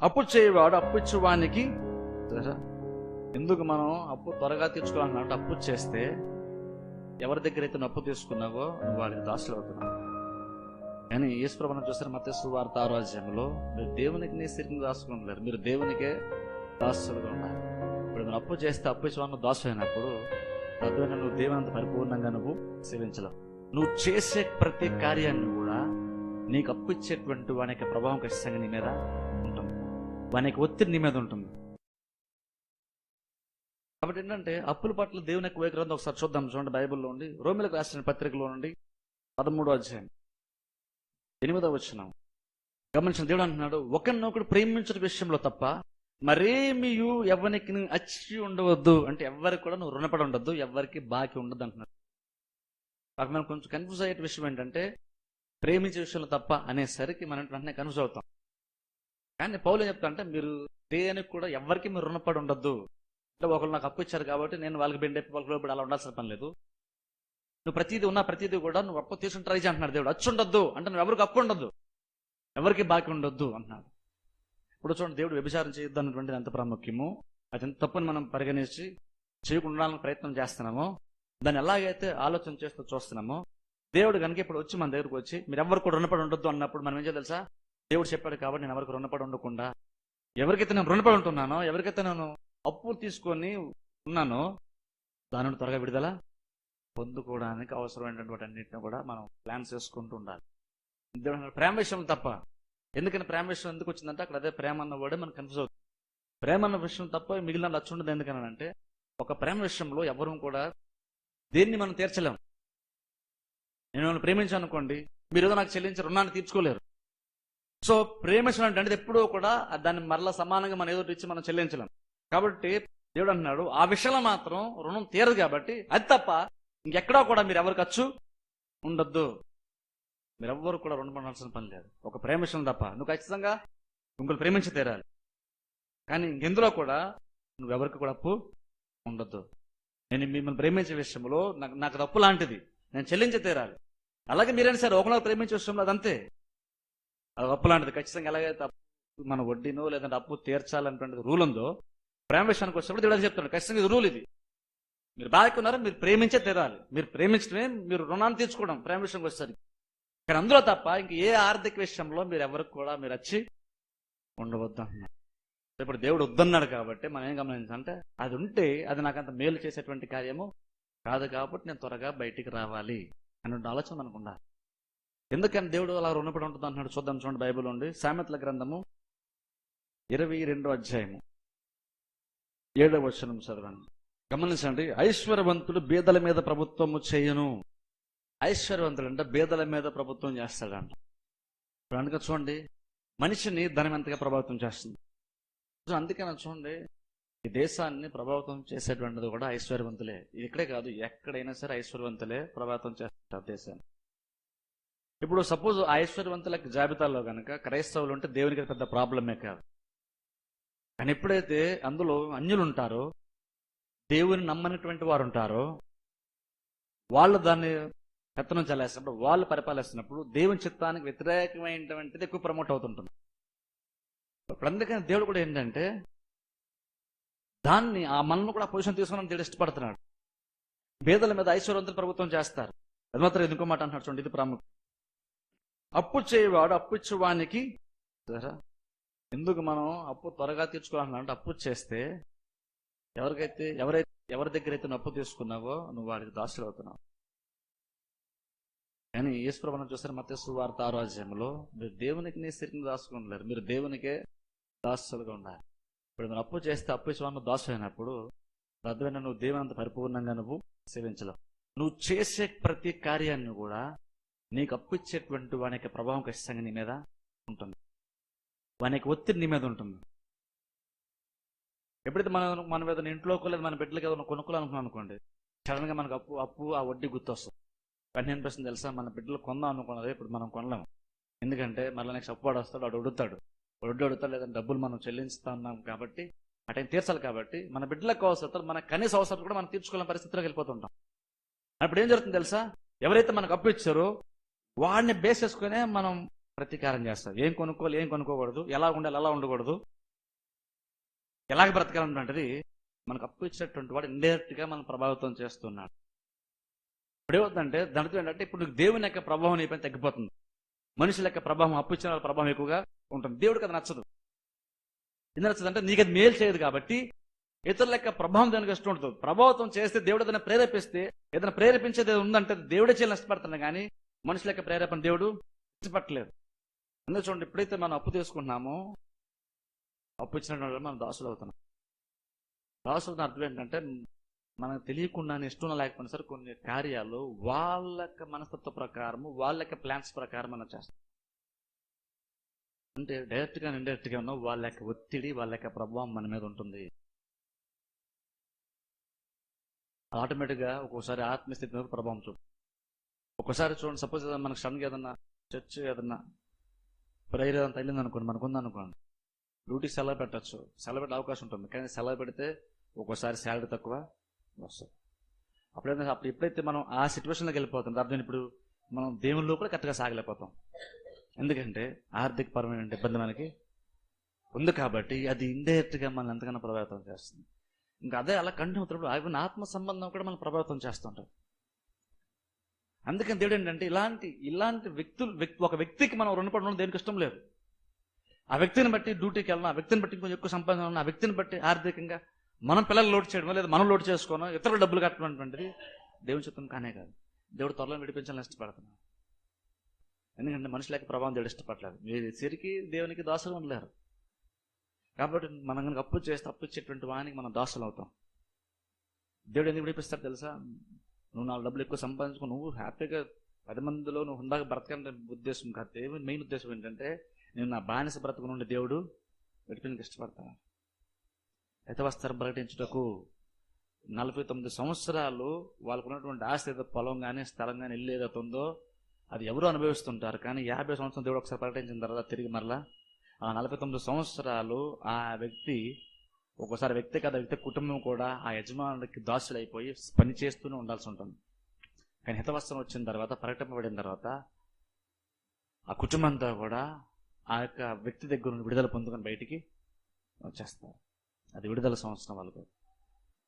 అప్పు చేయవాడు అప్పు ఇచ్చేవానికి ఎందుకు మనం అప్పు త్వరగా తీర్చుకోవాలన్నట్టు అప్పు చేస్తే ఎవరి దగ్గర అయితే నువ్వు అప్పు తీసుకున్నావో వాళ్ళకి దాసులు అవుతున్నావు. కానీ ఈశ్వరమణం చూస్తే మత సువార్త ఆరోగ్యంలో మీరు దేవునికి నీ స్థితిని దాచుకోలేరు మీరు దేవునికే దాసులుగా ఉన్నారు ఇప్పుడు మీరు అప్పు చేస్తే అప్పు ఇచ్చేవాళ్ళు దాసు అయినప్పుడు తద్వారా నువ్వు దేవునంత పరిపూర్ణంగా నువ్వు సేవించలేవు. నువ్వు చేసే ప్రతి కార్యాన్ని కూడా నీకు అప్పు ఇచ్చేటువంటి వానికి ప్రభావం ఖచ్చితంగా నీ మీద వానికి ఒత్తిడి నీ మీద ఉంటుంది. కాబట్టి ఏంటంటే అప్పుల పట్ల దేవుని యొక్క వేగ్రంథం ఒకసారి చూద్దాం. చూడండి బైబిల్లో ఉండి రోమిలకు రాసిన పత్రికలో నుండి పదమూడో అధ్యాయం ఎనిమిదో వచ్చినాం గమనించిన దేవుడు అంటున్నాడు ఒకరినొకడు ప్రేమించిన విషయంలో తప్ప మరేమియు ఎవరికి అచ్చి ఉండవద్దు. అంటే ఎవరికి కూడా నువ్వు రుణపడి ఉండొద్దు ఎవరికి బాకీ ఉండదు అంటున్నాడు. మనం కొంచెం కన్ఫ్యూజ్ అయ్యే విషయం ఏంటంటే ప్రేమించే విషయంలో తప్ప అనేసరికి మనం వెంటనే కన్ఫ్యూజ్ అవుతాం. కానీ పౌలు ఏం చెప్తా అంటే మీరు దేనికి కూడా ఎవరికి మీరు రుణపడి ఉండొద్దు. అంటే ఒకరు నాకు అప్పు ఇచ్చారు కాబట్టి నేను వాళ్ళకి బెండ్ వాళ్ళకి లోపడి అలా ఉండాల్సిన పని లేదు. నువ్వు ప్రతిదీ ఉన్నా ప్రతిదీ కూడా నువ్వు అప్పు తీసుకుని ట్రై చేయంటున్నాడు దేవుడు. అచ్చు ఉండొద్దు. అంటే నువ్వు ఎవరికి అప్పు ఉండొద్దు. ఎవరికి బాకీ ఉండొద్దు అంటున్నాడు. ఇప్పుడు చూడండి దేవుడు వ్యభిచారం చేయొద్దు అన్నటువంటిది ఎంత ప్రాముఖ్యమో? అది ఎంత తప్పుని మనం పరిగణించి చేయకుండా ఉండాలని ప్రయత్నం చేస్తున్నామో. దాన్ని ఎలాగైతే ఆలోచన చేస్తూ చూస్తున్నామో దేవుడు కనుక ఇప్పుడు వచ్చి మన దగ్గరకు వచ్చి మీరు ఎవరు కూడా రుణపడి ఉండొద్దు అన్నప్పుడు మనం ఏం చేయాలి తెలుసా? దేవుడు చెప్పాడు కాబట్టి నేను ఎవరికి రుణపడి ఉండకుండా ఎవరికైతే నేను రుణపడి ఉంటున్నానో ఎవరికైతే నేను అప్పు తీసుకొని ఉన్నానో దాని నుండి త్వరగా విడుదల పొందుకోవడానికి అవసరమైనటువంటి అన్నింటిని కూడా మనం ప్లాన్ చేసుకుంటూ ఉండాలి. దేవుడు ప్రేమ విషయం తప్ప. ఎందుకని ప్రేమ విషయం ఎందుకు వచ్చిందంటే అక్కడ అదే ప్రేమ అన్న వర్డే మనకు కన్ఫ్యూజ్ అవుతుంది. ప్రేమ అన్న విషయం తప్ప మిగిలిన లక్ష ఉండదు ఎందుకనంటే ఒక ప్రేమ విషయంలో ఎవరూ కూడా దేన్ని మనం తీర్చలేం. నేను ప్రేమించాను అనుకోండి మీరు ఏదో నాకు చెల్లించి రుణాన్ని తీర్చుకోలేరు. సో ప్రేమించడం అంటే ఎప్పుడూ కూడా దాన్ని మరలా సమానంగా మనం ఏదో ఇచ్చి మనం చెల్లించలేం. కాబట్టి దేవుడు అంటున్నాడు ఆ విషయంలో మాత్రం రుణం తీరదు కాబట్టి అది తప్ప ఇంకెక్కడా కూడా మీరు ఎవరు ఖర్చు ఉండొద్దు. మీరెవ్వరు కూడా రుణపడాల్సిన పని లేదు. ఒక ప్రేమ విషయం తప్ప నువ్వు ఖచ్చితంగా ఇంకొకరు ప్రేమించి తీరాలి. కానీ ఇంకెందులో కూడా నువ్వెవరికి కూడా అప్పు ఉండొద్దు. నేను మిమ్మల్ని ప్రేమించే విషయంలో నాకు నాకు తప్పు లాంటిది. నేను చెల్లించి తీరాలి. అలాగే మీరైనా సరే ఒకరిని ప్రేమించే విషయంలో అదంతే. అది అప్పు లాంటిది ఖచ్చితంగా ఎలాగైతే అప్పు మన వడ్డీనో లేదంటే అప్పు తీర్చాలనేటువంటి రూల్ ఉందో ప్రేమ విషయానికి వచ్చినప్పుడు దేవుడు చెప్తాడు ఖచ్చితంగా ఇది రూల్ ఇది. మీరు బాగా ఉన్నారు మీరు ప్రేమించే తీరాలి. మీరు ప్రేమించడమే మీరు రుణాన్ని తీర్చుకోవడం ప్రేమ విషయంకి వచ్చేసరికి. కానీ అందులో తప్ప ఇంక ఏ ఆర్థిక విషయంలో మీరు ఎవరికి కూడా మీరు వచ్చి ఉండవద్దు అంటున్నారు ఇప్పుడు దేవుడు వద్దన్నాడు కాబట్టి మనం ఏం గమనించాలంటే అది ఉంటే అది నాకు అంత మేలు చేసేటువంటి కార్యము కాదు కాబట్టి నేను త్వరగా బయటికి రావాలి అనే ఆలోచన మనకు ఉండాలి. ఎందుకని దేవుడు అలా రుణపడి ఉంటుంది అంటున్నాడు? చూద్దాం చూడండి బైబిల్ ఉండి. సామెతల గ్రంథము ఇరవై రెండో అధ్యాయము. ఏడవ వచనం చదవండి. గమనించండి ఐశ్వర్యవంతుడు బీదల మీద ప్రభుత్వము చేయను. ఐశ్వర్యవంతుడు అంటే బీదల మీద ప్రభుత్వం చేస్తాడంట. ఇప్పుడు అందుకే చూడండి మనిషిని ధనం ఎంతగా ప్రభావితం చేస్తుంది? అందుకని చూడండి ఈ దేశాన్ని ప్రభావితం చేసేటువంటిది కూడా ఐశ్వర్యవంతులే. ఇక్కడే కాదు ఎక్కడైనా సరే ఐశ్వర్యవంతులే ప్రభావితం చేస్తారు దేశాన్ని. ఇప్పుడు సపోజ్ ఐశ్వర్యవంతుల జాబితాలో కనుక క్రైస్తవులు ఉంటే దేవునికి పెద్ద ప్రాబ్లమే కాదు. కానీ ఎప్పుడైతే అందులో అన్యులు ఉంటారో దేవుని నమ్మనటువంటి వారు ఉంటారో వాళ్ళు దాన్ని పెత్తనం చల్లేసినప్పుడు వాళ్ళు పరిపాలిస్తున్నప్పుడు దేవుని చిత్తానికి వ్యతిరేకమైనటువంటిది ఎక్కువ ప్రమోట్ అవుతుంటుంది. ఇప్పుడు అందుకని దేవుడు కూడా ఏంటంటే దాన్ని ఆ మనల్ని కూడా పొజిషన్ తీసుకుని దేవుడు ఇష్టపడుతున్నాడు. పేదల మీద ఐశ్వర్యవంతులు ప్రభుత్వం చేస్తారు. అది మాత్రం ఎందుకో మాట అంటున్నాడు చూడండి ఇది ప్రాముఖ్యం. అప్పు చేయవాడు అప్పు ఇచ్చేవానికి సరే ఎందుకు మనం అప్పు త్వరగా తీర్చుకోవాలన్నా అంటే అప్పు చేస్తే ఎవరికైతే ఎవరైతే ఎవరి దగ్గర అయితే నువ్వు అప్పు తీసుకున్నావో నువ్వు వాడికి దాసులు అవుతున్నావు. కానీ ఈశ్వరమణం చూస్తే మత సువార్త ఆరోగ్యంలో మీరు దేవునికి నీ స్థితిని దాచుకోలేరు మీరు దేవునికే దాసులుగా ఉండాలి. ఇప్పుడు మీరు అప్పు చేస్తే అప్పు ఇచ్చేవాళ్ళు దాసు అయినప్పుడు తద్వారా నువ్వు దేవునంత పరిపూర్ణంగా నువ్వు సేవించలేవు. నువ్వు చేసే ప్రతి కార్యాన్ని కూడా నీకు అప్పు ఇచ్చేటువంటి వాని యొక్క ప్రభావం ఖచ్చితంగా నీ మీద ఉంటుంది. వానికి ఒత్తిడి నీ మీద ఉంటుంది. ఎప్పుడైతే మనం మన మీద ఇంట్లోకి లేదు మన బిడ్డలకి ఏదైనా కొనుక్కోవాలనుకున్నాం అనుకోండి సడన్గా మనకు అప్పు అప్పు ఆ వడ్డీ గుర్తొస్తుంది. వెంటనే అనిపిస్తుంది తెలుసా? మన బిడ్డలు కొందాం అనుకున్నది ఇప్పుడు మనం కొనలేము. ఎందుకంటే మళ్ళీ నెక్స్ట్ అప్పు వాడు వస్తాడు వాడు అడుగుతాడు వడ్డీ అడుగుతాడు లేదంటే డబ్బులు మనం చెల్లిస్తా ఉన్నాం కాబట్టి ఆ టైం తీర్చాలి కాబట్టి మన బిడ్డలకు అవసరం మన కనీస అవసరం కూడా మనం తీర్చుకోలేని పరిస్థితిలోకి వెళ్ళిపోతుంటాం అప్పుడు ఏం జరుగుతుంది తెలుసా? ఎవరైతే మనకు అప్పు ఇచ్చారో వాడిని బేస్ చేసుకునే మనం ప్రతీకారం చేస్తాం. ఏం కొనుక్కోవాలి ఏం కొనుక్కోకూడదు ఎలా ఉండాలి ఎలా ఉండకూడదు. ఎలాగ బ్రతకాలన్నటువంటిది మనకు అప్పు ఇచ్చినటువంటి వాడు ఇండైరెక్ట్గా మనం ప్రభావితం చేస్తున్నాడు. ఇప్పుడు ఏమవుతుందంటే దానితో ఏంటంటే ఇప్పుడు నీకు దేవుని యొక్క ప్రభావం నీపైన తగ్గిపోతుంది. మనుషుల యొక్క ప్రభావం అప్పు ఇచ్చిన వాళ్ళ ప్రభావం ఎక్కువగా ఉంటుంది. దేవుడికి అది నచ్చదు. ఎందుకు నచ్చదు అంటే నీకు అది మేలు చేయదు కాబట్టి ఇతరుల యొక్క ప్రభావం దానికి ఇష్టం ఉంటుంది. ప్రభావితం చేస్తే దేవుడు ఏదైనా ప్రేరేపిస్తే ఏదైనా ప్రేరేపించేది ఉందంటే దేవుడే చేయాలి నష్టపడుతున్నాడు కానీ మనుషుల యొక్క ప్రేరేపణ దేవుడు ఇష్టపట్టలేదు అందుకే చూడండి ఎప్పుడైతే మనం అప్పు తీసుకుంటున్నామో అప్పు ఇచ్చిన మనం దాసులు అవుతున్నాం దాసులు అర్థం ఏంటంటే మనకు తెలియకుండా ఇష్టం లేకపోయినా సరే కొన్ని కార్యాలు వాళ్ళ యొక్క మనస్తత్వ ప్రకారం వాళ్ళ యొక్క ప్లాన్స్ ప్రకారం మనం చేస్తాం. అంటే డైరెక్ట్గా ఇండైరెక్ట్గా ఇండైరెక్ట్ ఉన్న వాళ్ళ యొక్క ఒత్తిడి వాళ్ళ యొక్క ప్రభావం మన మీద ఉంటుంది. ఆటోమేటిక్గా ఒక్కోసారి ఆత్మస్థితి మీద ప్రభావం చూపు ఒక్కోసారి చూడండి సపోజ్ మనకు సడన్గా ఏదన్నా చర్చ్ ఏదన్నా ప్రేయర్ ఏదైనా తగిలింది అనుకోండి మనకు ఉందనుకోండి డ్యూటీ సెలవు పెట్టచ్చు. సెలవు పెట్టే అవకాశం ఉంటుంది. కానీ సెలవు పెడితే ఒక్కోసారి శాలరీ తక్కువ వస్తుంది. అప్పుడైతే అప్పుడు ఎప్పుడైతే మనం ఆ సిచ్యువేషన్లోకి వెళ్ళిపోతాం అర్థం ఇప్పుడు మనం దేవునిలో కూడా కరెక్ట్గా సాగలేకపోతాం. ఎందుకంటే ఆర్థిక పరమైన ఇబ్బంది మనకి ఉంది కాబట్టి అది ఇండైరెక్ట్గా మనం ఎంతగానో ప్రభావితం చేస్తుంది. ఇంకా అదే అలా కంటిన్యూ అవుతున్నప్పుడు ఆత్మ సంబంధం కూడా మనం ప్రభావితం చేస్తుంటాం అందుకని దేవుడు ఏంటంటే ఇలాంటి ఇలాంటి వ్యక్తులు వ్యక్తి ఒక వ్యక్తికి మనం రుణపడి ఉండడం దేనికి ఇష్టం లేదు. ఆ వ్యక్తిని బట్టి డ్యూటీకి వెళ్ళడం ఆ వ్యక్తిని బట్టి కొంచెం ఎక్కువ సంపాదన ఆ వ్యక్తిని బట్టి ఆర్థికంగా మనం పిల్లలు లోడ్ చేయడం లేదా మనం లోడ్ చేసుకోవడం ఇతరులు డబ్బులు కట్టడం దేవుని చిత్తం కానే కాదు. దేవుడు త్వరలో విడిపించాలని ఇష్టపడుతున్నాం ఎందుకంటే మనుషులకి ప్రభావం దేవుడు ఇష్టపడలేదు. మీరు సిరికి దేవునికి దాసులు ఉండలేరు. కాబట్టి మనం కనుక అప్పు చేస్తే అప్పు ఇచ్చేటువంటి వానికి మనం దాసులు అవుతాం దేవుడు ఎందుకు విడిపిస్తారు తెలుసా? నువ్వు నాలుగు డబ్బులు ఎక్కువ సంపాదించుకో నువ్వు హ్యాపీగా పది మందిలో నువ్వు ఉందాక బ్రతకాలనే ఉద్దేశం కాదు. దేవుని మెయిన్ ఉద్దేశం ఏంటంటే నేను నా బానిస బ్రతుకు నుండి దేవుడు విడిపించడానికి ఇష్టపడతాను యథవస్త్రం ప్రకటించుటకు నలభై తొమ్మిది సంవత్సరాలు వాళ్ళకు ఉన్నటువంటి ఆస్తి ఏదో పొలం కానీ స్థలం కానీ ఇల్లు ఏదైతే ఉందో అది ఎవరు అనుభవిస్తుంటారు. కానీ యాభై సంవత్సరం దేవుడు ఒకసారి ప్రకటించిన తర్వాత తిరిగి మరలా ఆ నలభై తొమ్మిది సంవత్సరాలు ఆ వ్యక్తి ఒక్కోసారి వ్యక్తి కదా వ్యక్తి కుటుంబం కూడా ఆ యజమానుడికి దాసులైపోయి పని చేస్తూనే ఉండాల్సి ఉంటుంది. కానీ హితవస్త్రం వచ్చిన తర్వాత ప్రకటింపబడిన తర్వాత ఆ కుటుంబంతో కూడా ఆ యొక్క వ్యక్తి దగ్గర నుండి విడుదల పొందుకొని బయటికి వచ్చేస్తారు. అది విడుదల సంవత్సరం వాళ్ళకు.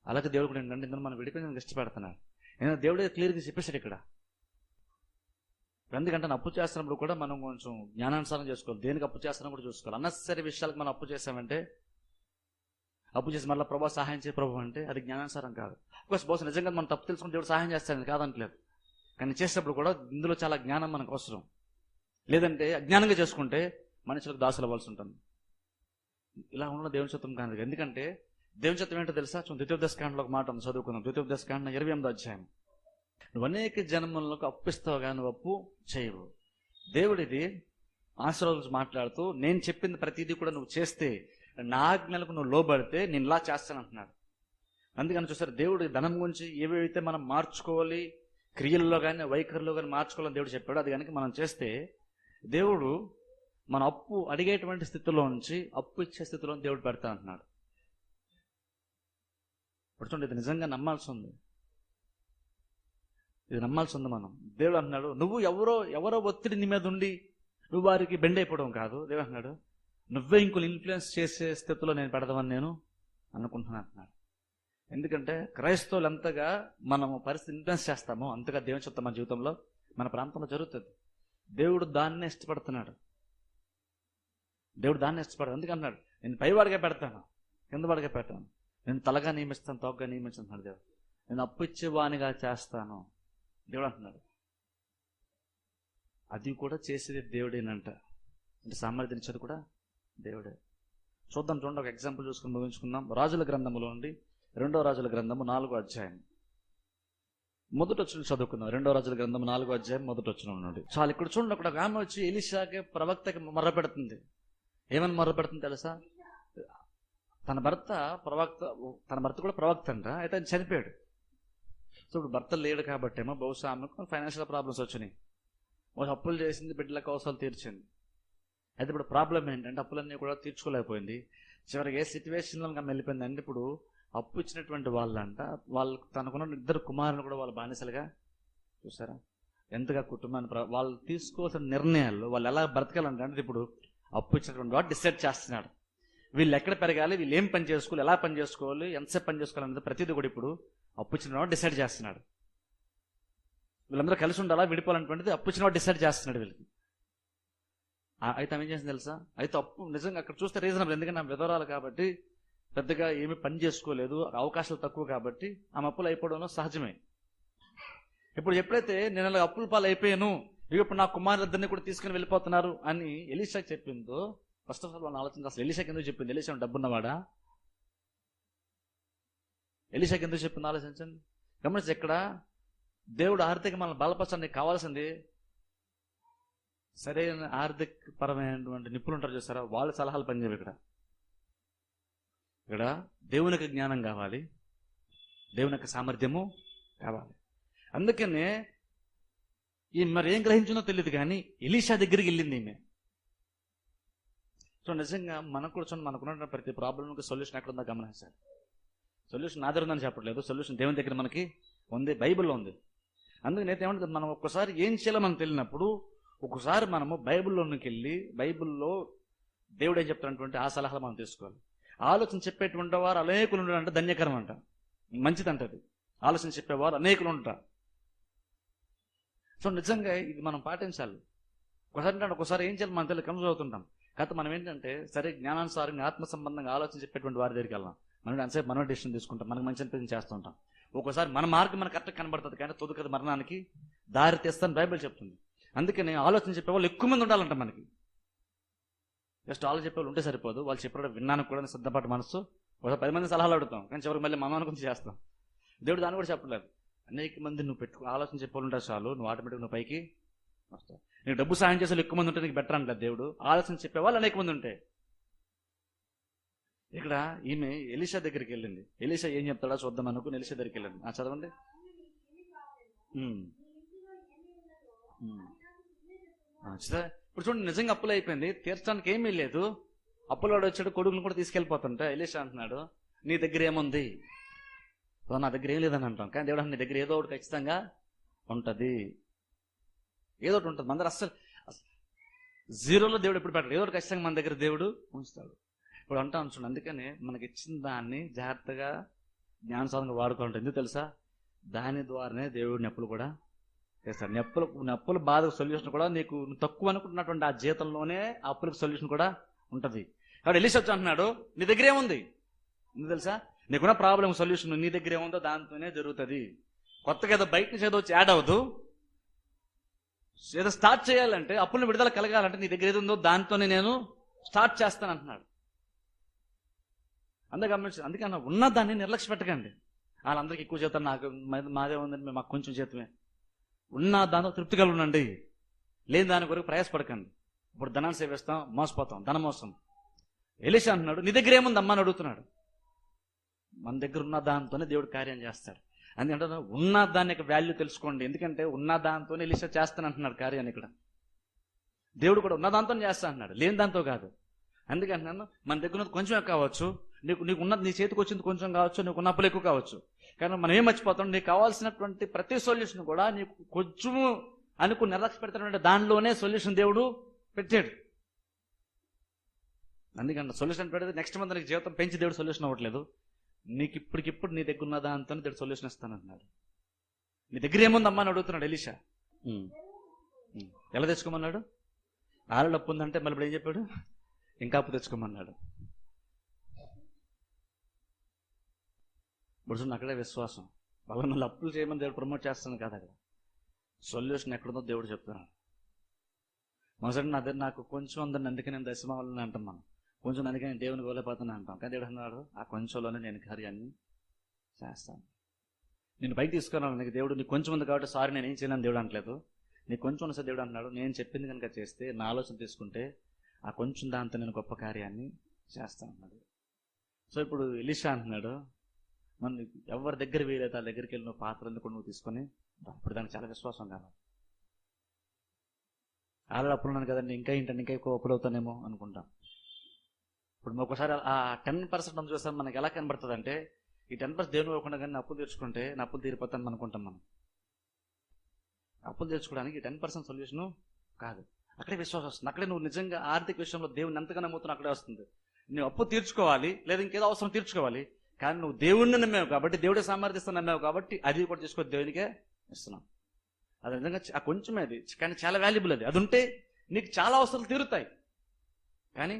అలాగే దేవుడు కూడా ఏంటంటే ఇందులో మనం విడిపోయిన ఇష్టపడుతున్నాడు నేను దేవుడే క్లియర్గా చెప్పేశాడు ఇక్కడ. ఎందుకంటే అప్పు చేస్తున్నప్పుడు కూడా మనం కొంచెం జ్ఞానానుసారం చేసుకోవాలి. దేనికి అప్పు చేస్తున్నా కూడా చూసుకోవాలి. అన్నసరి విషయాలకు మనం అప్పు చేసామంటే అప్పు చేసి మళ్ళీ ప్రభావ సహాయం చేయ ప్రభు అంటే అది జ్ఞానానుసారం కాదు. కోర్స్ బహుశా నిజంగా మనం తప్పు తెలుసుకుని దేవుడు సహాయం చేస్తాడని కాదంటలేదు. కానీ చేసేటప్పుడు కూడా ఇందులో చాలా జ్ఞానం మనకు అవసరం. లేదంటే అజ్ఞానంగా చేసుకుంటే మనుషులకు దాసులు అవ్వాల్సి ఉంటుంది. ఇలా ఉండడం దేవుని చిత్తం కాదు. ఎందుకంటే దేవుని చిత్తం ఏంటో తెలుసా? చూడండి ద్వితీయోదశ కాండలో ఒక మాట ఉంది చదువుకుందాం. ద్వితీయోపదేశ కాండ ఇరవై ఎనిమిది అధ్యాయం. నువ్వు అనేక జన్మలకు అప్పిస్తావు కానీ అప్పు చేయవు. దేవుడిది ఆశీర్వాదాలు మాట్లాడుతూ నేను చెప్పింది ప్రతిదీ కూడా నువ్వు చేస్తే నా ఆజ్ఞలకు నువ్వు లోబడితే నేను ఇలా చేస్తాను అంటున్నాడు అందుకని చూసారు దేవుడు ధనం గురించి ఏవైతే మనం మార్చుకోవాలి క్రియల్లో కానీ వైఖరిలో కానీ మార్చుకోవాలని దేవుడు చెప్పాడు అది కనుక మనం చేస్తే దేవుడు మన అప్పు అడిగేటువంటి స్థితిలో నుంచి అప్పు ఇచ్చే స్థితిలో దేవుడు పెడతా అంటున్నాడు చూడండి ఇది నిజంగా నమ్మాల్సి ఉంది. ఇది నమ్మాల్సి ఉంది మనం. దేవుడు అంటున్నాడు నువ్వు ఎవరో ఎవరో ఒత్తిడి నీ మీద ఉండి నువ్వు వారికి బెండ్ అయిపోవడం కాదు. దేవుడు అంటున్నాడు నువ్వే ఇంకొన్ని ఇన్ఫ్లుయెన్స్ చేసే స్థితిలో నేను పెడదామని నేను అనుకుంటున్నాను అంటున్నాడు. ఎందుకంటే క్రైస్తవులు ఎంతగా మనము పరిస్థితి ఇన్ఫ్లుయెన్స్ చేస్తామో. అంతగా దేవుని చెప్తాం మన జీవితంలో మన ప్రాంతంలో జరుగుతుంది. దేవుడు దాన్నే ఇష్టపడుతున్నాడు. దేవుడు దాన్ని ఇష్టపడదు అన్నాడు నేను పైవాడిగా పెడతాను. కిందవాడిగా పెడతాను నేను తలగా నియమిస్తాను తోకగా నియమిస్తున్నాడు దేవుడు. నేను అప్పు ఇచ్చేవానిగా చేస్తాను. దేవుడు అంటున్నాడు. అది కూడా చేసేది దేవుడేనంట. అంటే సామర్థ్యం ఇచ్చేది కూడా దేవుడే. చూద్దాం చూడండి ఒక ఎగ్జాంపుల్ చూసుకుని ముగించుకుందాం. రాజుల గ్రంథములో నుండి రెండో రాజుల గ్రంథము నాలుగో అధ్యాయం. మొదట వచ్చిన చదువుకుందాం. రెండో రాజుల గ్రంథం నాలుగో అధ్యాయం మొదట వచ్చిన నుండి. చాలు ఇక్కడ చూడండి అక్కడ ఒక ఆమె వచ్చి ఎలిషాకి ప్రవక్తకి మొర్రపెడుతుంది ఏమని మొర్రపెడుతుంది తెలుసా? తన భర్త ప్రవక్త తన భర్త కూడా ప్రవక్త అంట అయితే ఆయన చనిపోయాడు. సో ఇప్పుడు భర్త లేడు కాబట్టి ఏమో బహుశా ఆమెకు ఫైనాన్షియల్ ప్రాబ్లమ్స్ వచ్చినాయి. అప్పులు చేసింది బిడ్డలకు అవసరాలు తీర్చింది. అయితే ఇప్పుడు ప్రాబ్లం ఏంటంటే అప్పులన్నీ కూడా తీర్చుకోలేకపోయింది. చివరికి ఏ సిచ్యువేషన్లో ఆమె వెళ్ళిపోయింది అంటే ఇప్పుడు అప్పు ఇచ్చినటువంటి వాళ్ళంట వాళ్ళు తనకున్న ఇద్దరు కుమారులు కూడా వాళ్ళ బానిసలుగా చూసారా? ఎంతగా కుటుంబాన్ని ప్ర- వాళ్ళు తీసుకోవాల్సిన నిర్ణయాలు వాళ్ళు ఎలా బ్రతకాలంటే అంటే ఇప్పుడు అప్పు ఇచ్చినటువంటి వాడు డిసైడ్ చేస్తున్నాడు. వీళ్ళు ఎక్కడ పెరగాలి వీళ్ళు ఏం పని చేసుకోవాలి ఎలా పని చేసుకోవాలి ఎంతసేపు పని చేసుకోవాలి ప్రతిదీ కూడా ఇప్పుడు అప్పు ఇచ్చినవాడు డిసైడ్ చేస్తున్నాడు. వీళ్ళందరూ కలిసి ఉండాలా విడిపోవాలన్నటువంటిది అప్పు ఇచ్చిన వాడు డిసైడ్ చేస్తున్నాడు వీళ్ళకి. అవి అయితే ఏం చేసింది తెలుసా? అయితే అప్పు నిజంగా అక్కడ చూస్తే రీజనబుల్ ఎందుకంటే నా విధవరాలు కాబట్టి పెద్దగా ఏమి పని చేసుకోలేదు అవకాశాలు తక్కువ కాబట్టి ఆమె అప్పులు అయిపోవడంలో సహజమే. ఇప్పుడు ఎప్పుడైతే నేను అలా అప్పుల పాలు అయిపోయాను ఇప్పుడు నా కుమారులిద్దరిని కూడా తీసుకుని వెళ్ళిపోతున్నారు అని ఎలీషా చెప్పిందో ఫస్ట్ ఆఫ్ ఆల్ వాళ్ళు ఆలోచన అసలు ఎలీషాకి ఎందుకు చెప్పింది? ఎలీషా డబ్బున్నవాడా? ఎలీషాకి ఎందుకు చెప్పింది? ఆలోచించండి. గమనించి ఇక్కడ దేవుడు ఆర్థిక మనల్ని బలపరచడానికి కావాల్సింది సరైన ఆర్థిక పరమైనటువంటి నిపుణులు ఉంటారు చూసారా? వాళ్ళ సలహాలు పనిచేయవు ఇక్కడ. ఇక్కడ దేవునికి జ్ఞానం కావాలి. దేవుని యొక్క సామర్థ్యము కావాలి. అందుకనే ఈ మరి ఏం గ్రహించిందో తెలియదు కానీ ఎలీషా దగ్గరికి వెళ్ళింది ఈమె. సో నిజంగా మనకు కూడా చూడండి మనకున్న ప్రతి ప్రాబ్లంకి సొల్యూషన్ ఎక్కడ ఉందో గమనించాలి సొల్యూషన్ నా దగ్గర ఉందని చెప్పట్లేదు. సొల్యూషన్ దేవుని దగ్గర మనకి ఉంది బైబిల్లో ఉంది. అందుకని అయితే ఏమంటుంది మనం ఒక్కసారి ఏం చేయాలో మనం తెలియనప్పుడు ఒకసారి మనము బైబిల్లోనికి వెళ్ళి బైబిల్లో దేవుడు ఏం చెప్తున్నటువంటి ఆ సలహాలు మనం తీసుకోవాలి. ఆలోచన చెప్పేటువంటి వారు అనేకులు ఉండాలంటే ధన్యకరం అంట మంచిదంట అది ఆలోచన చెప్పేవారు అనేకులు ఉంటారు సో నిజంగా ఇది మనం పాటించాలి. ఒకసారి అంటే ఒకసారి ఏం చేయాలి? మన తెలియదు కన్ఫ్యూజ్ అవుతుంటాం. కాకపోతే మనం ఏంటంటే సరే జ్ఞానానుసారంగా ఆత్మ సంబంధంగా ఆలోచన చెప్పేటువంటి వారి దగ్గరికి వెళ్ళాం మనం అంతసేపు మనం డిసిషన్ తీసుకుంటాం. మనకు మంచి అనిపించి చేస్తుంటాం. ఒక్కోసారి మన మార్గం మనకు కరెక్ట్ కనబడుతుంది. కానీ తొదుకది మరణానికి. దారి తీస్తాను బైబిల్ చెప్తుంది. అందుకని ఆలోచన చెప్పే వాళ్ళు ఎక్కువ మంది ఉండాలంట మనకి. జస్ట్ ఆలోచన చెప్పే వాళ్ళు ఉంటే సరిపోదు. వాళ్ళు చెప్పడం విన్నాను కూడా సిద్ధపాటు మనసు ఒక పది మంది సలహాలు అడుగుతాం. కానీ చివరికి మళ్ళీ మనం అనుకుని చేస్తాం. దేవుడు దాన్ని కూడా చెప్పలేదు అనేక మంది నువ్వు పెట్టు ఆలోచన చెప్పే ఉంటే చాలు. నువ్వు ఆటోమేటిక్ నువ్వు పైకి వస్తావు. నీకు డబ్బు సాయం చేసే ఎక్కువ మంది ఉంటే నీకు బెటర్ అంటలేదు దేవుడు. ఆలోచన చెప్పే వాళ్ళు అనేక మంది ఉంటాయి ఇక్కడ ఈమె ఎలిషా దగ్గరికి వెళ్ళింది. ఎలిషా ఏం చెప్తాడో చూద్దాం అనుకుని ఎలిషా దగ్గరికి వెళ్ళింది. ఆ చదవండి? ఇప్పుడు చూడండి నిజంగా అప్పులు అయిపోయింది. తీర్చడానికి ఏమీ లేదు. అప్పులోడు వచ్చాడు కొడుకుని కూడా తీసుకెళ్ళిపోతుంటే ఎలిషా అంటున్నాడు నీ దగ్గర ఏముంది? నా దగ్గర ఏం లేదని అంటాం. కానీ దేవుడు నీ దగ్గర ఏదో ఒకటి ఖచ్చితంగా ఉంటుంది. ఏదో ఒకటి ఉంటుంది. మన అస్సలు జీరోలో దేవుడు ఎప్పుడు పెట్టాడు. ఏదో ఒకటి ఖచ్చితంగా మన దగ్గర దేవుడు ఉంచుతాడు. ఇప్పుడు అంటాం చూడండి అందుకని మనకి ఇచ్చిన దాన్ని జాగ్రత్తగా జ్ఞానసాధంగా వాడుకోవాలంటే ఎందుకు తెలుసా? దాని ద్వారానే దేవుడిని నొప్పులు కూడా చేస్తాడు నొప్పులు నొప్పుల బాధకు సొల్యూషన్ కూడా నీకు తక్కువ అనుకుంటున్నటువంటి ఆ జీతంలోనే ఆ అప్పులకు సొల్యూషన్ కూడా ఉంటుంది. కాబట్టి ఎలిసి వచ్చి అంటున్నాడు నీ దగ్గరే ఉంది నీకు తెలుసా? నీకున్న ప్రాబ్లం సొల్యూషన్ నీ దగ్గరే ఉందో దాంతోనే జరుగుతుంది. కొత్తగా ఏదో బయట నుంచి ఏదో వచ్చి యాడ్ అవ్వదు ఏదో స్టార్ట్ చేయాలంటే అప్పులను విడుదల కలగాలంటే నీ దగ్గర ఏది ఉందో దాంతోనే నేను స్టార్ట్ చేస్తాను అంటున్నాడు. అందుకే గమనించి అందుకే ఉన్న దాన్ని నిర్లక్ష్య పెట్టకండి. వాళ్ళందరికీ ఎక్కువ జీతం నాకు మాదే ఉందండి మేము మాకు కొంచెం చేతమే ఉన్న దాంతో తృప్తి కలిగి ఉండండి లేని దాని కొరకు ప్రయాసపడకండి. ఇప్పుడు ధనాన్ని సేవిస్తాం మోసపోతాం ధన మోసం. ఎలిషా అంటున్నాడు నీ దగ్గర ఏముంది? అమ్మని అడుగుతున్నాడు. మన దగ్గర ఉన్న దాంతోనే దేవుడు కార్యం చేస్తాడు. అందుకంటే ఉన్న దాని యొక్క వాల్యూ తెలుసుకోండి. ఎందుకంటే ఉన్న దాంతోనే ఎలిష చేస్తాను అంటున్నాడు కార్యాన్ని ఇక్కడ. దేవుడు కూడా ఉన్న దాంతో చేస్తా అంటున్నాడు. లేని దాంతో కాదు. అందుకంటున్నాను మన దగ్గర ఉన్నది కొంచెమే కావచ్చు. నీకు నీకు ఉన్నది నీ చేతికి వచ్చింది కొంచెం కావచ్చు నీకు ఉన్న అప్పులు ఎక్కువ కావచ్చు. కానీ మనం ఏం మర్చిపోతాం? నీకు కావాల్సినటువంటి ప్రతి సొల్యూషన్ కూడా నీకు కొంచెము అనుకుని నిర్లక్ష్య పెడతానంటే దానిలోనే సొల్యూషన్ దేవుడు పెట్టాడు. అందుకని సొల్యూషన్ పెడితే నెక్స్ట్ మంత్ నీకు జీవితం పెంచి దేవుడు సొల్యూషన్ అవ్వట్లేదు. నీకు ఇప్పటికిప్పుడు నీ దగ్గర ఉన్న దాంతో దేవుడు సొల్యూషన్ ఇస్తానంటున్నాడు. నీ దగ్గర ఏముందమ్మా అని అడుగుతున్నాడు ఎలీషా. ఎలా తెచ్చుకోమన్నాడు? ఆరు అప్పు ఉందంటే మళ్ళీ ఇప్పుడు ఏం చెప్పాడు? ఇంకా అప్పు తెచ్చుకోమన్నాడు. ఇప్పుడు అక్కడే విశ్వాసం. వాళ్ళని అప్పులు చేయమని దేవుడు ప్రమోట్ చేస్తాను కదా అక్కడ. సొల్యూషన్ ఎక్కడుందో దేవుడు చెప్తున్నాడు. మొదటి నా దగ్గర నాకు కొంచెం ఉందని అందుకే నేను దశమాలని అంటాం మనం. కొంచెం అందుకే నేను దేవుని గోలేపోతాను అంటాం. కానీ దేవుడు అన్నాడు ఆ కొంచెంలోనే నేను కార్యాన్ని చేస్తాను. నేను పైకి తీసుకున్నాను నీకు దేవుడు నీకు కొంచెం ఉంది కాబట్టి సారీ నేను ఏం చేయలేను దేవుడు అనట్లేదు. నీకు కొంచెం ఉన్న దేవుడు అంటున్నాడు నేను చెప్పింది కనుక చేస్తే నా ఆలోచన తీసుకుంటే ఆ కొంచెం దాంతో నేను గొప్ప కార్యాన్ని చేస్తాను అన్నాడు. సో ఇప్పుడు ఎలిషా అంటున్నాడు మన ఎవరి దగ్గర వేయలేదు ఆ దగ్గరికి వెళ్ళిన పాత్రలను కూడా నువ్వు తీసుకొని అప్పుడు ఇప్పుడు దానికి చాలా విశ్వాసం కావాలి ఆల్రెడీ అప్పుడున్నాను కదండి ఇంకా ఏంటంటే ఇంకా ఎక్కువ అప్పులవుతానేమో అనుకుంటాం. ఇప్పుడు ఒకసారి ఆ టెన్ పర్సెంట్ మనం చూస్తాం మనకి ఎలా కనబడుతుంది అంటే ఈ టెన్ పర్సెంట్ దేవుని ఇవ్వకుండా కానీ అప్పులు తీర్చుకుంటే నా అప్పులు తీరిపోతాను అనుకుంటాం మనం. అప్పులు తెచ్చుకోవడానికి టెన్ పర్సెంట్ సొల్యూషను కాదు. అక్కడే విశ్వాసం వస్తుంది. అక్కడే నువ్వు నిజంగా ఆర్థిక విషయంలో దేవుని ఎంతగా నమ్ముతున్నావు అక్కడే వస్తుంది. నువ్వు అప్పు తీర్చుకోవాలి లేదా ఇంకేదో అవసరం తీర్చుకోవాలి కానీ నువ్వు దేవుణ్ణి నమ్మావు కాబట్టి దేవుడే సామర్థ్యస్తాను నమ్మావు కాబట్టి అది కూడా తీసుకో దేవునికే ఇస్తున్నాం. అది నిజంగా కొంచెమే అది కానీ చాలా వాల్యుబుల్ అది. అది ఉంటే నీకు చాలా అవసరాలు తీరుతాయి. కానీ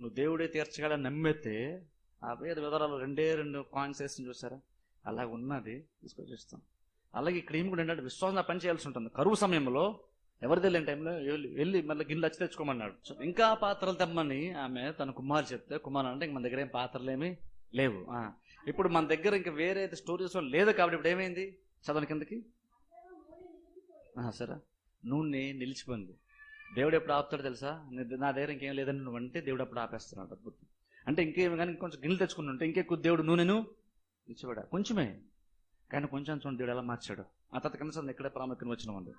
నువ్వు దేవుడే తీర్చగలని నమ్మితే ఆ పేద వివరాలు రెండే రెండు కాయిన్స్ వేస్తుంది చూసారా అలాగ ఉన్నది తీసుకొచ్చి ఇస్తాం అలాగే ఇక్కడ ఏమి కూడా ఏంటంటే విశ్వాసం పని చేయాల్సి ఉంటుంది. కరువు సమయంలో ఎవరు తెలియని టైంలో వెళ్ళి వెళ్ళి మళ్ళీ గిన్నెలు వచ్చి తెచ్చుకోమన్నాడు. సో ఇంకా పాత్రలు తెమ్మని ఆమె తన కుమారు చెప్తే కుమార్ అంటే ఇంక మన దగ్గర ఏం పాత్రలు లేవు. ఇప్పుడు మన దగ్గర ఇంకా వేరే స్టోరీస్ లేదు కాబట్టి ఇప్పుడు ఏమైంది? చదవని కిందకి. సరే. నూనె నిలిచిపోయింది. దేవుడు ఎప్పుడు ఆపుతాడు తెలుసా? నా దగ్గర ఇంకేం లేదని నువ్వు అంటే దేవుడు అప్పుడు ఆపేస్తున్నాడు అద్భుతం. అంటే ఇంకేమి కానీ కొంచెం గిన్నెలు తెచ్చుకుని ఉంటే ఇంకెక్కువ దేవుడు నూనెను ఇచ్చివాడా కొంచెమే. కానీ కొంచెం చూడండి దేవుడు ఎలా మార్చాడు. ఆ తర్వాత కనీసం ఇక్కడే ప్రాముఖ్యం వచ్చిన ఉంది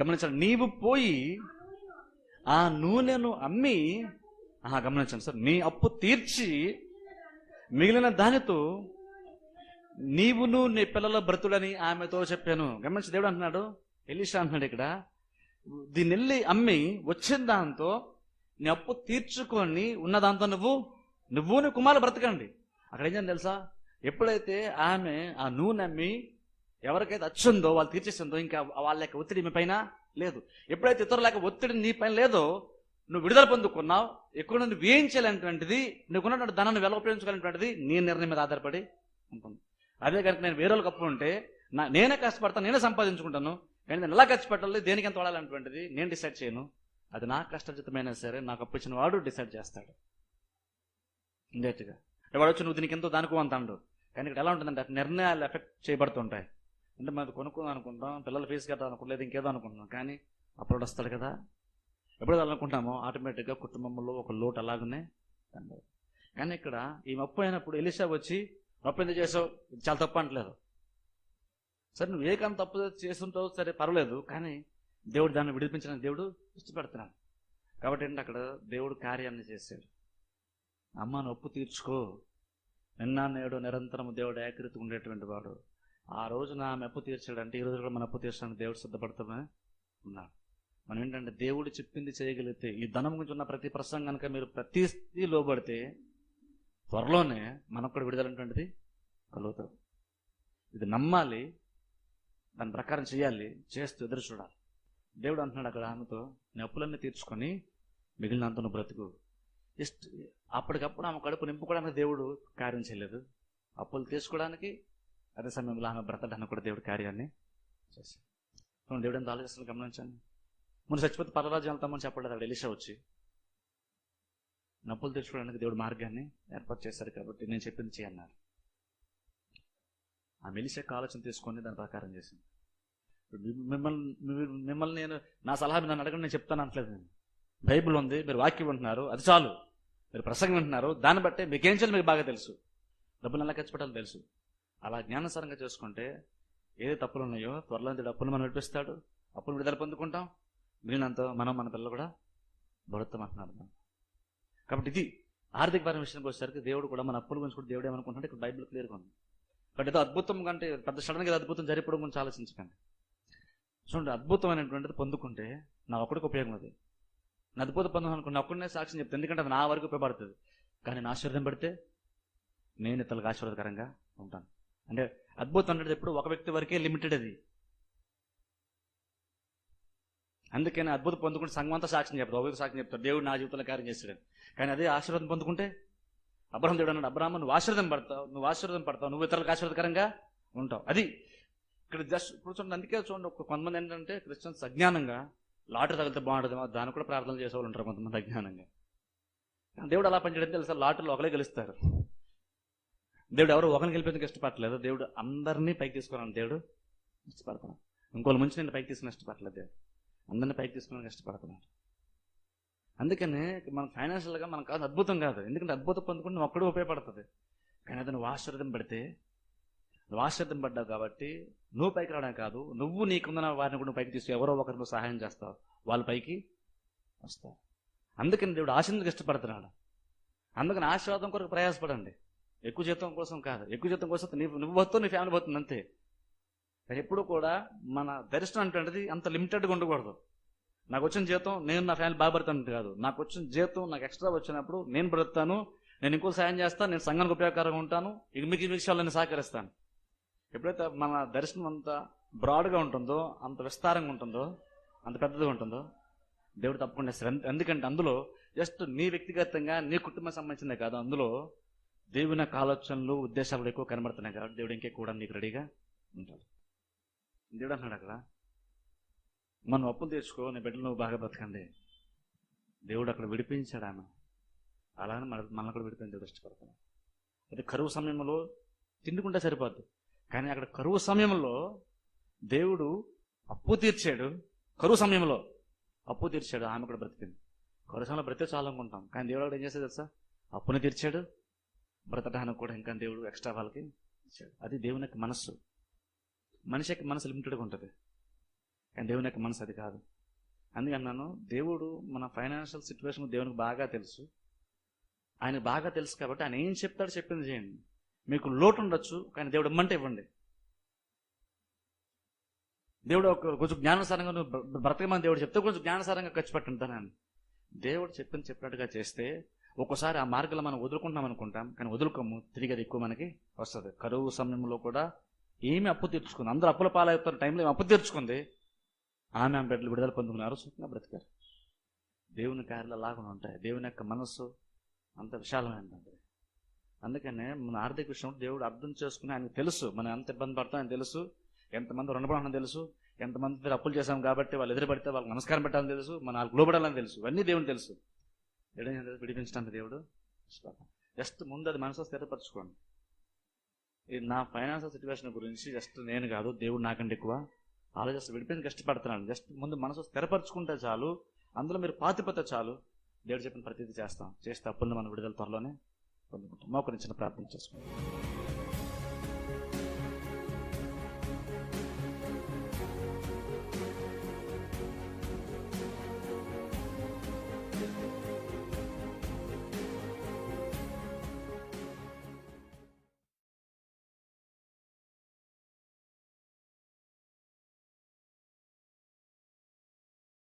గమనించండి నీవు పోయి ఆ నూనెను అమ్మి ఆహా, గమనించండి సార్ నీ అప్పు తీర్చి మిగిలిన దానితో నీవును నీ పిల్లల బ్రతులని ఆమెతో చెప్పాను. గమనించి దేవుడు అంటున్నాడు ఎలీషా అంటున్నాడు ఇక్కడ దీన్ని వెళ్ళి అమ్మి వచ్చిన దాంతో నీ అప్పు తీర్చుకొని ఉన్న దాంతో నువ్వు నువ్వు నీ కుమారులు బ్రతకండి. అక్కడ ఏం తెలుసా? ఎప్పుడైతే ఆమె ఆ నూనె అమ్మి ఎవరికైతే వచ్చిందో వాళ్ళు తీర్చేసిందో ఇంకా వాళ్ళ యొక్క ఒత్తిడి మీ పైన లేదు. ఎప్పుడైతే ఇతరుల ఒత్తిడి నీ పని లేదో నువ్వు విడుదల పొందుకున్నావు ఎక్కువ నుండి ఏం నీకున్నటువంటి ధనాన్ని వెల ఉపయోగించుకోవాలనేటువంటిది నీ నిర్ణయం మీద ఆధారపడి ఉంటుంది. అదే కనుక నేను వేరే వాళ్ళకి అప్పు ఉంటే నా నేనే కష్టపడతాను నేనే సంపాదించుకుంటాను కానీ నేను ఎలా ఖర్చు పెట్టాలి దేనికి ఎంత వాడాలనేటువంటిది నేను డిసైడ్ చేయను. అది నా కష్టజితమైనా సరే నాకు అప్పు ఇచ్చిన వాడు డిసైడ్ చేస్తాడు. ఇండైరెక్ట్గా. వాడు వచ్చి నువ్వు దీనికి ఎంతో దానికో అంత అండు కానీ ఇక్కడ ఎలా ఉంటుందంటే నిర్ణయాలు ఎఫెక్ట్ చేయబడుతుంటాయి. అంటే మనం కొనుక్కుందాం అనుకుంటాం పిల్లల ఫీజు కట్టాలి అనుకుంటాం ఇంకేదో అనుకుంటున్నాం. కానీ అప్పుడు వస్తాడు కదా. ఎప్పుడు అనుకుంటామో ఆటోమేటిక్గా కుటుంబంలో ఒక లోటు అలాగనే కానీ ఇక్కడ ఈ మప్పు అయినప్పుడు ఎలిసా వచ్చి మప్పు ఎందుకు చేసావు? చాలా తప్పు అంటలేదు. సరే నువ్వు ఏ కాని తప్పు చేస్తుంటావు సరే పర్వాలేదు కానీ దేవుడు దాన్ని విడిపించడానికి దేవుడు ఇష్టపెడుతున్నాను కాబట్టి ఏంటి అక్కడ దేవుడు కార్యాన్ని చేశాడు. అమ్మ నొప్పు తీర్చుకో. నిన్న నేడు నిరంతరం దేవుడు ఏకరీతి ఉండేటువంటి వాడు. ఆ రోజు నా మెప్పు తీర్చాడంటే ఈ రోజు కూడా మన అప్పు తీర్చడానికి దేవుడు సిద్ధపడుతున్నా ఉన్నాడు మనం ఏంటంటే దేవుడు చెప్పింది చేయగలిగితే ఈ ధనం గురించి ఉన్న ప్రతి ప్రసంగానికి మీరు ప్రతి స్థితి లోబడితే త్వరలోనే మనకు కూడా విడుదలంటువంటిది కలుగుతుంది. ఇది నమ్మాలి దాని ప్రకారం చేయాలి చేస్తూ ఎదురు చూడాలి. దేవుడు అంటున్నాడు అక్కడ ఆమెతో నీ అప్పులన్నీ తీర్చుకొని మిగిలినంత నువ్వు బ్రతుకు. ఇష్ట అప్పటికప్పుడు ఆమె కడుపు నింపుకోవడానికి దేవుడు కార్యం చేయలేదు. అప్పులు తీసుకోవడానికి అదే సమయంలో ఆమె బ్రతడానికి కూడా దేవుడు కార్యాన్ని చేశాడు దేవుడు ఎంత ఆలోచిస్తున్న గమనించండి. ముందు చచ్చిపోతే పరరాజ్యం వెళ్తామని చెప్పలేదు అక్కడ ఎలిషా వచ్చి నప్పులు తెచ్చుకోవడానికి దేవుడు మార్గాన్ని ఏర్పాటు చేశారు కాబట్టి నేను చెప్పింది చేయన్నారు ఆ మెలిషకు ఆలోచన తీసుకొని దాని ప్రకారం చేసింది. మిమ్మల్ని మిమ్మల్ని నేను నా సలహా నన్ను అడగండి నేను చెప్తాను అనట్లేదు నేను. బైబిల్ ఉంది మీరు వాక్యం వింటున్నారు అది చాలు. మీరు ప్రసంగం వింటున్నారు దాన్ని బట్టే మీకేం చేయాలి మీకు బాగా తెలుసు. డబ్బులు ఎలా ఖర్చు పెట్టాలో తెలుసు. అలా జ్ఞానసరంగా చేసుకుంటే ఏది తప్పులు ఉన్నాయో త్వరలో అప్పులు మనం నడిపిస్తాడు. అప్పులు విడుదల పొందుకుంటాం. మిగిలినంత మనం మన పిల్లలు కూడా బడుతాం అంటున్నారు కాబట్టి ఇది ఆర్థిక పరమైన విషయానికి వచ్చేసరికి దేవుడు కూడా మన అప్పుల గురించి కూడా దేవుడు ఏమనుకుంటున్నాడు? ఇక్కడ బైబిల్ క్లియర్గా ఉంది. బట్ ఏదో అద్భుతం కంటే పెద్ద సడన్గా ఏదో అద్భుతం జరిపడం గురించి ఆలోచించకండి. చూడండి అద్భుతమైనటువంటిది పొందుకుంటే నా ఒక్కడికి ఉపయోగం అది నా అద్భుతం పొందాం అనుకున్న ఒక్కడనే సాక్ష్యం చెప్తాను ఎందుకంటే అది నా వరకు ఉపయోగపడుతుంది. కానీ నా ఆశీర్వాదం పడితే నేను ఇతరులకు ఆశీర్వాదకరంగా ఉంటాను. అంటే అద్భుతం అంటే ఎప్పుడు ఒక వ్యక్తి వరకే లిమిటెడ్ అది. అందుకని అద్భుతం పొందుకుంటే సంఘం అంతా సాక్ష్యం చెప్తారు. ఒక సాక్ష్యం చెప్తారు. దేవుడు నా జీవితంలో కార్యం చేస్తాడు కానీ అదే ఆశీర్వాదం పొందుకుంటే అబ్రహం దేవుడు అన్నాడు అబ్రహం నువ్వు ఆశీర్వాదం పడతావు నువ్వు ఆశీర్వాదం పడతావు నువ్వు ఇతరులకు ఆశీర్వాదకరంగా ఉంటావు. అది ఇక్కడ జస్ట్ ఇప్పుడు చూడండి అందుకే చూడండి ఒక కొంతమంది ఏంటంటే క్రిస్టియన్స్ అజ్ఞానంగా లాటరీ తగిలితే బాగుంటుంది. దాన్ని కూడా ప్రార్థన చేసే వాళ్ళు ఉంటారు కొంతమంది అజ్ఞానంగా. దేవుడు అలా పనిచేయడం తెలుసా? లాటరీలో ఒకరే గెలుస్తారు. దేవుడు ఎవరు ఒకరిని గెలిపేందుకు ఇష్టపడలేదు దేవుడు అందరినీ పైకి తీసుకోవాలని దేవుడు ఇష్టపడుతున్నాడు. ఇంకోళ్ళ ముంచి నేను పైకి తీసుకుని ఇష్టపడలేదు దేవుడు. అందరినీ పైకి తీసుకోవడానికి ఇష్టపడుతున్నాడు. అందుకని మన ఫైనాన్షియల్గా మనకు కాదు అద్భుతం కాదు. ఎందుకంటే అద్భుతం పొందుకుంటే నువ్వు ఒక్కడే ఉపయోగపడుతుంది కానీ అతను నువ్వు పెడితే నువ్వు పడ్డావు కాబట్టి నువ్వు పైకి రావడం కాదు నువ్వు నీకున్న వారిని కూడా పైకి తీసుకు ఎవరో ఒకరిని సహాయం చేస్తావు. వాళ్ళ పైకి వస్తావు అందుకని దేవుడు ఆశీర్వాదం ఇష్టపడుతున్నాడు. అందుకని ఆశీర్వాదం కొరకు ప్రయాసపడండి. ఎక్కువ జీతం కోసం కాదు. ఎక్కువ జీతం కోసం నీ నువ్వు పోతావు నీ ఫ్యామిలీ పోతుంది అంతే. కానీ ఎప్పుడు కూడా మన దర్శనం అంటే అంత లిమిటెడ్గా ఉండకూడదు. నాకు వచ్చిన జీతం నేను నా ఫ్యామిలీ బాగా కాదు. నాకు వచ్చిన జీతం నాకు ఎక్స్ట్రా వచ్చినప్పుడు నేను బ్రతుకుతాను నేను ఇంకో సాయం చేస్తాను నేను సంఘానికి ఉపయోగకరంగా ఉంటాను ఇక మీకు విషయాలు నేను సహకరిస్తాను. ఎప్పుడైతే మన దర్శనం అంత బ్రాడ్గా ఉంటుందో అంత విస్తారంగా ఉంటుందో అంత పెద్దదిగా ఉంటుందో దేవుడు తప్పకుండా ఎందుకంటే అందులో జస్ట్ నీ వ్యక్తిగతంగా నీ కుటుంబం సంబంధించిందే కాదు. అందులో దేవుని యొక్క ఆలోచనలు ఉద్దేశాలు ఎక్కువ కనబడుతున్నాయి కాబట్టి దేవుడు ఇంకే కూడా నీకు రెడీగా ఉంటాడు. దేవుడు అంటున్నాడు అక్కడ మనం అప్పులు తీర్చుకో నీ బిడ్డలు నువ్వు బాగా బతకండి. దేవుడు అక్కడ విడిపించాడు ఆమె. అలానే మన మనల్ని కూడా విడిపించి దేవుడు అది కరువు సమయంలో తిండుకుంటే సరిపోద్ది. కానీ అక్కడ కరువు సమయంలో దేవుడు అప్పు తీర్చాడు. కరువు సమయంలో అప్పు తీర్చాడు. ఆమె కూడా బ్రతికింది. కరువు సమయంలో బ్రతికే చాలనుకుంటాం కానీ దేవుడు అక్కడ ఏం చేసేది తెలుసా? అప్పుని తీర్చాడు. బ్రతకడానికి కూడా ఇంకా దేవుడు ఎక్స్ట్రా వాళ్ళకి ఇచ్చాడు. అది దేవుని యొక్క మనస్సు. మనిషి యొక్క మనసు లిమిటెడ్గా ఉంటుంది. కానీ దేవుని యొక్క మనసు అది కాదు. అందుకన్నాను దేవుడు మన ఫైనాన్షియల్ సిచ్యువేషన్ దేవునికి బాగా తెలుసు. ఆయన బాగా తెలుసు కాబట్టి ఆయన ఏం చెప్తాడో చెప్పింది చేయండి. మీకు లోటు ఉండొచ్చు కానీ దేవుడు ఇమ్మంటే ఇవ్వండి. దేవుడు ఒక కొంచెం జ్ఞానసారంగా నువ్వు బ్రతకమని దేవుడు చెప్తే కొంచెం జ్ఞానసారంగా ఖర్చు పెట్టుంటానని దేవుడు చెప్పింది చెప్పినట్టుగా చేస్తే ఒక్కోసారి ఆ మార్గంలో మనం వదులుకుంటాం అనుకుంటాం కానీ వదులుకోము. తిరిగి అది ఎక్కువ మనకి వస్తుంది. కరువు సమయంలో కూడా ఏమి అప్పు తీర్చుకుంది. అందరూ అప్పుల పాలవుతున్న టైంలో ఏమి అప్పు తీర్చుకుంది. ఆమె ఆమె బిడ్డలు విడుదల పొందుకున్నారు. సుఖంగా బ్రతికారు. దేవుని కార్యాలు లాగా ఉంటాయి. దేవుని యొక్క మనస్సు అంత విశాలమైనది. అందుకనే మన ఆర్థిక విషయం దేవుడు అర్థం చేసుకుని ఆయనకు తెలుసు. మనం ఎంత ఇబ్బంది పడతాం ఆయన తెలుసు. ఎంతమంది రుణపడాలని తెలుసు. ఎంతమంది అప్పులు చేశాం కాబట్టి వాళ్ళు ఎదురు పడితే వాళ్ళకి నమస్కారం పెట్టాలని తెలుసు. మన వాళ్ళు లోబడాలని తెలుసు. ఇవన్నీ దేవుని తెలుసు. ఎడైనా విడిపించడానికి దేవుడు జస్ట్ ముందు అది మనసు స్థిరపరచుకోండి. ఇది నా ఫైనాన్షియల్ సిచ్యువేషన్ గురించి జస్ట్ నేను కాదు దేవుడు నాకంటే ఎక్కువ ఆలోచిస్తూ విడిపించి కష్టపడుతున్నాను జస్ట్ ముందు మనసు స్థిరపరచుకుంటే చాలు అందులో మీరు పాతిపోతే చాలు. దేవుడు చెప్పిన ప్రతిదీ చేస్తాం. చేస్తే అప్పుల్లో మనం విడుదల త్వరలోనే పొందుకుంటాం. మోకరించిన ప్రార్థన చేసుకుంటాం